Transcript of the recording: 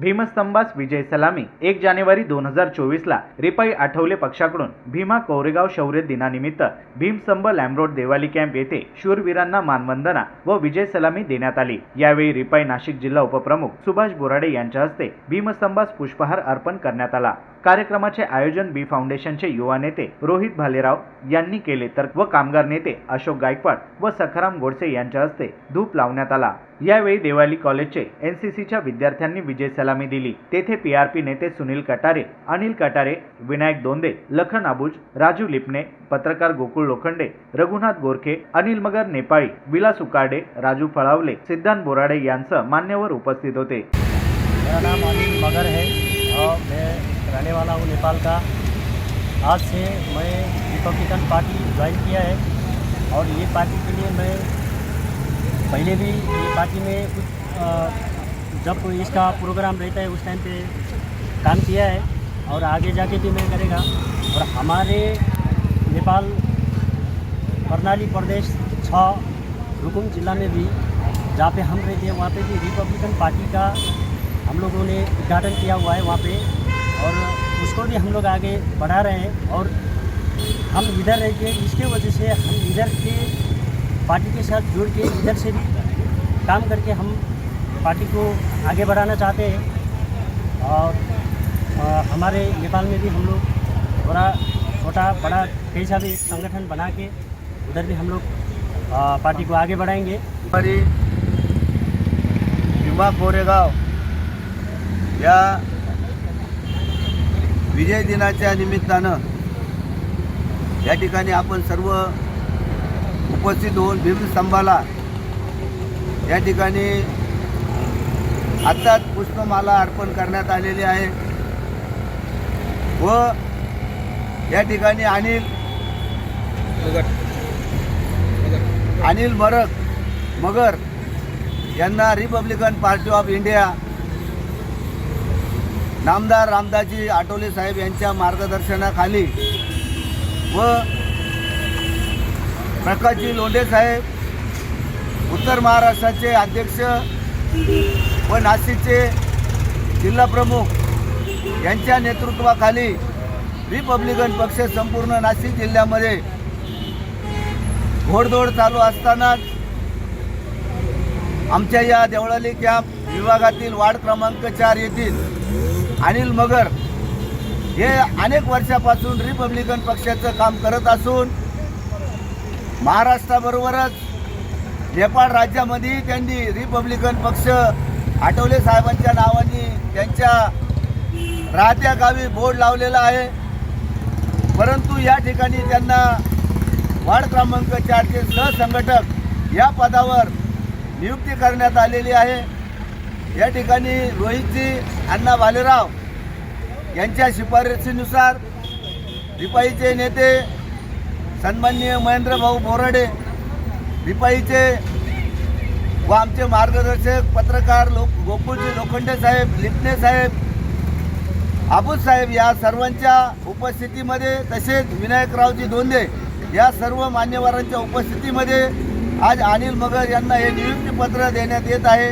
भीमस्तंभास विजय सलामी. एक जानेवारी दोन हजार चोवीसला रिपाई आठवले पक्षाकडून भीमा कोरेगाव शौर्य दिनानिमित्त भीमस्तंभ लॅमरोड देवाली कॅम्प येथे शूरवीरांना मानवंदना व विजय सलामी देण्यात आली. यावेळी रिपाई नाशिक जिल्हा उपप्रमुख सुभाष बोराडे यांच्या हस्ते भीमस्तंभास पुष्पहार अर्पण करण्यात आला. कार्यक्रमाचे आयोजन बी फाउंडेशनचे युवा नेते रोहित भालेराव यांनी केले तर व कामगार नेते अशोक गायकवाड व सखाराम गोडसे यांच्या हस्ते धूप लावण्यात आला. यावेळी देवाली कॉलेजचे एन सी सीच्या विद्यार्थ्यांनी विजय सलामी दिली. तेथे पी आर पी नेते सुनील कटारे अनिल कटारे विनायक दोंदे लखन आबुज राजू लिपणे पत्रकार गोकुळ लोखंडे रघुनाथ गोरखे अनिल मगर नेपाळी विलास उकाडे राजू फळावले सिद्धांत बोराडे यांसह मान्यवर उपस्थित होते. मेरा नाम अनिल मगर है और मैं रहने वाला हूँ नेपाल का। आज से मैं रिपब्लिकन पार्टी ज्वाइन किया है और ये पार्टी के लिए मैं पहले भी ये पार्टी में कुछ जब इसका प्रोग्राम रहता है, उस टाइम पे काम किया है और आगे जाके भी मैं करेगा। और हमारे नेपाल कर्णाली प्रदेश छः रुकुम जिला में भी जहाँ पे हम रहते हैं, वहाँ पे भी रिपब्लिकन पार्टी का हम लोगों ने उद्घाटन किया हुआ है वहाँ पे। और उसको भी हम लोग आगे बढ़ा रहे हैं और हम इधर रह के, इसके वजह से हम इधर के पार्टी के साथ जुड़ के इधर से भी काम करके हम पार्टी को आगे बढ़ाना चाहते हैं। और आ, हमारे नेपाल में भी हम लोग थोड़ा छोटा बड़ा कैसा भी संगठन बना के उधर भी हम लोग पार्टी को आगे बढ़ाएंगे। हमारी युवा कोरेगाव या विजय दिनाच्या निमित्तानं या ठिकाणी आपण सर्व उपस्थित होऊन भीमस्तंभाला या ठिकाणी आत्ताच पुष्पमाला अर्पण करण्यात आलेली आहे. व या ठिकाणी अनिल अनिल मरक मगर यांना रिपब्लिकन पार्टी ऑफ इंडिया नामदार रामदासजी आठवले साहेब यांच्या मार्गदर्शनाखाली व प्रकाशजी लोंढे साहेब उत्तर महाराष्ट्राचे अध्यक्ष व नाशिकचे जिल्हाप्रमुख यांच्या नेतृत्वाखाली रिपब्लिकन पक्ष संपूर्ण नाशिक जिल्ह्यामध्ये घोडदौड चालू असतानाच आमच्या या देवळाली कॅम्प विभागातील वार्ड क्रमांक चार येथील अनिल मगर हे अनेक वर्षापासून रिपब्लिकन पक्षाचं काम करत असून महाराष्ट्राबरोबरच नेपाळ राज्यामध्ये त्यांनी रिपब्लिकन पक्ष आठवले साहेबांच्या नावाने त्यांच्या राहत्या गावी बोर्ड लावलेला आहे. परंतु या ठिकाणी त्यांना वार्ड क्रमांक चारचे सहसंघटक या पदावर नियुक्ती करण्यात आलेली आहे. या ठिकाणी रोहितजी अण्णा भालेराव यांच्या शिफारसीनुसार रिपाईचे नेते सन्माननीय महेंद्रभाऊ बोराडे रिपाईचे व आमचे मार्गदर्शक पत्रकार लोक गोकुळचे लोखंडे साहेब लिपणे साहेब आबूज साहेब या सर्वांच्या उपस्थितीमध्ये तसेच विनायकरावजी दोंदे या सर्व मान्यवरांच्या उपस्थितीमध्ये आज अनिल मगर यांना हे नियुक्तीपत्र देण्यात येत आहे.